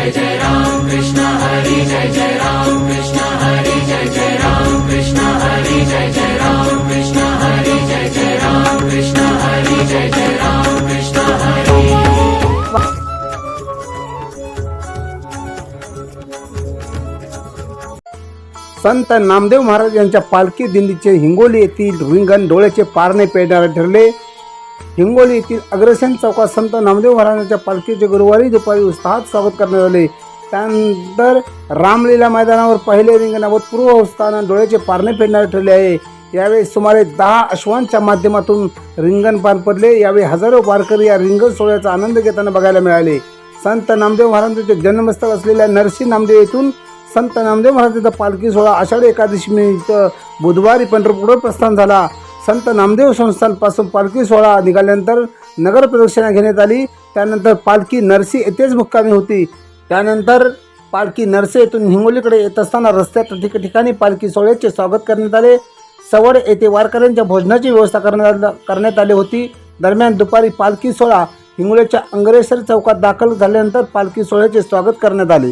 जय जय राम कृष्ण हरी जय जय राम कृष्ण हरी जय जय राम कृष्ण हरी जय जय राम कृष्ण हरी जय जय राम कृष्ण हरी जय जय राम कृष्ण हरी संत नामदेव महाराज यांच्या पालखी दिंडीचे हिंगोली येथील रिंगण डोळ्याचे पारणे पेडणारे ठरले हिंगोली येथील अग्रसेन चौकात संत नामदेव महाराजांच्या पालखीचे गुरुवारी दुपारी उत्साहात स्वागत करण्यात आले. त्यानंतर रामलीला मैदानावर पहिले रिंगणावर पूर्व अवस्थानं डोळ्याचे पारणे फेडणारे ठरले आहे. यावेळी सुमारे दहा अश्वांच्या माध्यमातून रिंगण पार पडले. यावेळी हजारो वारकरी या रिंगण सोहळ्याचा आनंद घेताना बघायला मिळाले. संत नामदेव महाराजांचे जन्मस्थळ असलेल्या नरसी नामदेव येथून संत नामदेव महाराजांचा पालखी सोहळा आषाढी एकादशी निमित्त बुधवारी पंढरपूर प्रस्थान झाला. संत नामदेव संस्थानपासून पालखी सोहळा निघाल्यानंतर नगर प्रदक्षिणा घेण्यात आली. त्यानंतर पालखी नरसी येथेच मुक्कामी होती. त्यानंतर पालखी नरसे येथून हिंगोलीकडे येत असताना रस्त्यात ठिकठिकाणी पालखी सोहळ्याचे स्वागत करण्यात आले. सवड येथे वारकऱ्यांच्या भोजनाची व्यवस्था करण्यात करण्यात आली होती. दरम्यान दुपारी पालखी सोहळा हिंगोलीच्या अंगरेश्वर चौकात दाखल झाल्यानंतर पालखी सोहळ्याचे स्वागत करण्यात आले.